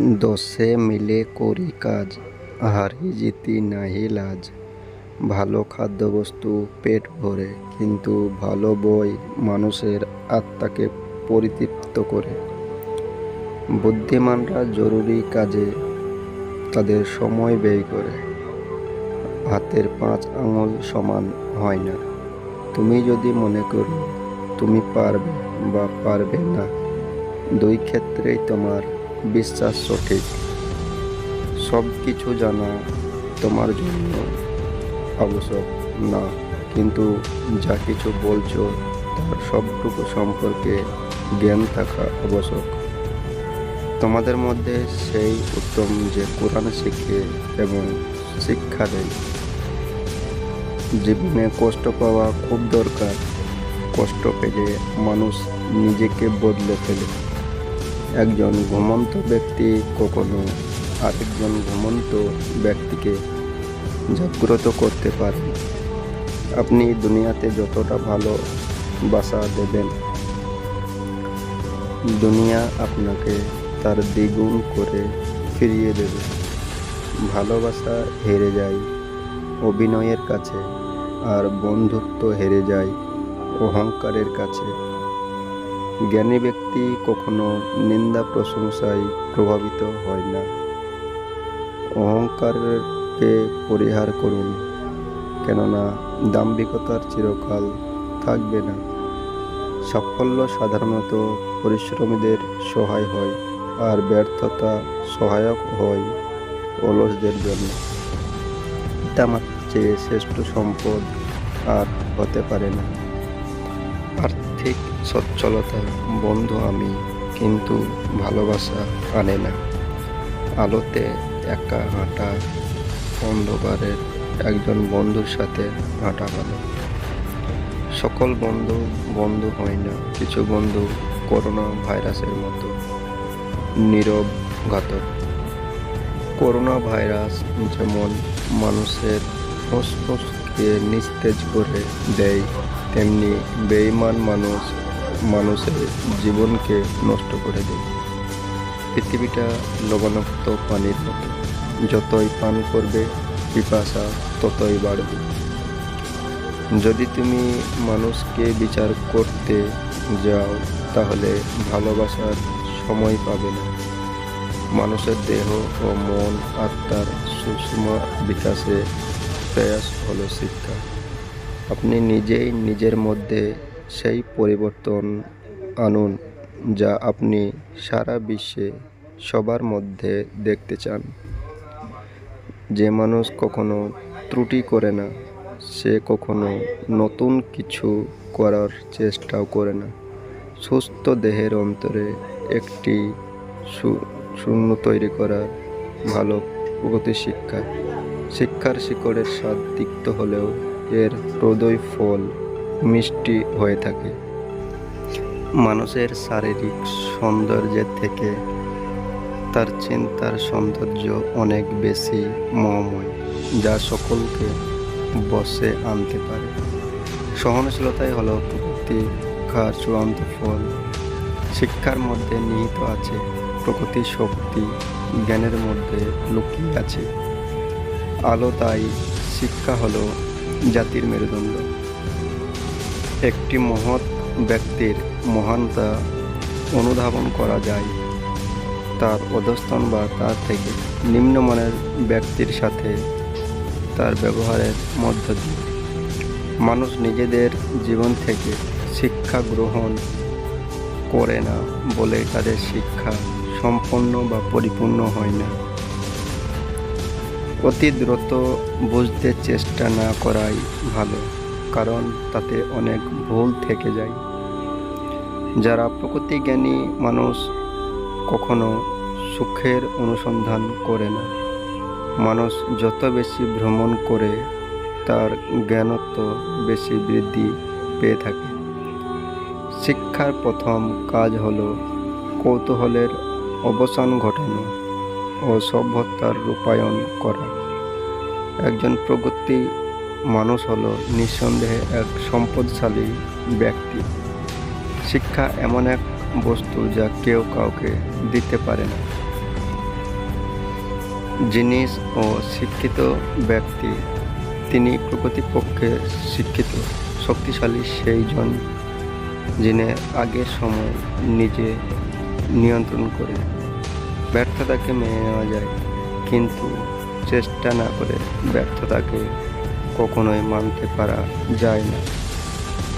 দশে মিলে করি কাজ, হারি জিতি নাহি লাজ। ভালো খাদ্যবস্তু পেট ভরে, কিন্তু ভালো বই মানুষের আত্মাকে পরিতৃপ্ত করে। বুদ্ধিমানরা জরুরি কাজে তাদের সময় ব্যয় করে। হাতের পাঁচ আঙুল সমান হয় না। তুমি যদি মনে করো তুমি পারবে বা পারবে না, দুই ক্ষেত্রেই তোমার বিশ্বাস সঠিক। সব কিছু জানা তোমার জন্য আবশ্যক না, কিন্তু যা কিছু বলছো তার সবটুকু সম্পর্কে জ্ঞান থাকা আবশ্যক। তোমাদের মধ্যে সেই উত্তম যে কোরআন শিখে এবং শিক্ষা দেয়। জীবনে কষ্ট পাওয়া খুব দরকার। কষ্ট পেলে মানুষ নিজেকে বদলে ফেলে। একজন ঘুমন্ত ব্যক্তি, কখনো আরেকজন ঘুমন্ত ব্যক্তিকে জাগ্রত করতে পারে। আপনি দুনিয়াতে যতটা ভালো বাসা দেবেন, দুনিয়া আপনাকে তার দ্বিগুণ করে ফিরিয়ে দেবে। ভালোবাসা হেরে যায় অভিনয়ের কাছে, আর বন্ধুত্ব হেরে যায় অহংকারের কাছে। জ্ঞানী ব্যক্তি কখনো নিন্দা প্রশংসায় প্রভাবিত হয় না। অহংকারকে পরিহার করুন, কেননা দাম্ভিকতার চিরকাল থাকবে না। সাফল্য সাধারণত পরিশ্রমীদের সহায় হয় আর ব্যর্থতা সহায়ক হয় অলসদের জন্য। পিতামাতার চেয়ে শ্রেষ্ঠ সম্পদ আর হতে পারে না। আর্থিক সচ্ছলতা বন্ধু আমি, কিন্তু ভালোবাসা আনে না। আলোতে একা হাঁটা অন্ধকারের একজন বন্ধুর সাথে হাঁটা ভালো। সকল বন্ধু বন্ধু হয় না, কিছু বন্ধু করোনা ভাইরাসের মতো নীরব ঘাতক। করোনা ভাইরাস যেমন মানুষের ফুসফুসকে নিস্তেজ করে দেয়, তেমনি বেঈমান মানুষ মানুষের জীবনকে নষ্ট করে দেয়। পৃথিবীটা লবণাক্ত পানির মতো। যতই পান করবে পিপাসা ততই বাড়বে। যদি তুমি মানুষকে বিচার করতে যাও, তাহলে ভালোবাসার সময় পাবে না। মানুষের দেহ ও মন আত্মার সুষম বিকাশে প্রয়াস হলো শিক্ষা। আপনি নিজেই নিজের মধ্যে সেই পরিবর্তন আনুন যা আপনি সারা বিশ্বে সবার মধ্যে দেখতে চান। যে মানুষ কখনো ত্রুটি করে না, সে কখনো নতুন কিছু করার চেষ্টাও করে না। সুস্থ দেহের অন্তরে একটি শূন্য তৈরি করার ভালো প্রগতি শিক্ষা শিক্ষার শিকড়ের স্বাদ তিক্ত হলেও এর হৃদয় ফল মিষ্টি হয়ে থাকে। মানুষের শারীরিক সৌন্দর্যের থেকে তার চিন্তার সৌন্দর্য অনেক বেশি মহাময়, যা সকলকে বসে আনতে পারে। সহনশীলতাই হলো প্রকৃতিকার চূড়ান্ত ফল। শিক্ষার মধ্যে নিহিত আছে প্রকৃতি শক্তি, জ্ঞানের মধ্যে লুকিয়ে আছে। আলো তাই শিক্ষা হলো জাতির মেরুদণ্ড। একটি মহৎ ব্যক্তির মহানতা অনুধাবন করা যায়। তার অধস্তন বা তার থেকে নিম্নমানের ব্যক্তির সাথে তার ব্যবহারের মধ্য দিয়ে। মানুষ নিজেদের জীবন থেকে শিক্ষা গ্রহণ করে না বলে তাদের শিক্ষা সম্পন্ন বা পরিপূর্ণ হয় না। অতি দ্রুত বুঝতে চেষ্টা না করাই ভালো। কারণ তাতে অনেক ভুল থেকে যায়। যারা প্রকৃতি জ্ঞানী মানুষ কখনো সুখের অনুসন্ধান করে না। মানুষ যত বেশি ভ্রমণ করে, তার জ্ঞানত্ব বেশি বৃদ্ধি পেয়ে থাকে। শিক্ষার প্রথম কাজ হল কৌতূহলের অবসান ঘটানো ও সভ্যতার রূপায়ণ করা। একজন প্রগতি মানুষ হলো নিঃসন্দেহে এক সম্পদশালী ব্যক্তি। শিক্ষা এমন এক বস্তু যা কেউ কাউকে দিতে পারে না। জিনিস ও শিক্ষিত ব্যক্তি, তিনি প্রকৃতিপক্ষে শিক্ষিত, শক্তিশালী সেই জন যিনি আগের সময় নিজে নিয়ন্ত্রণ করে ব্যর্থতাকে মেনে নেওয়া যায়, কিন্তু চেষ্টা না করে ব্যর্থতাকে কখনোই মানতে পারা যায় না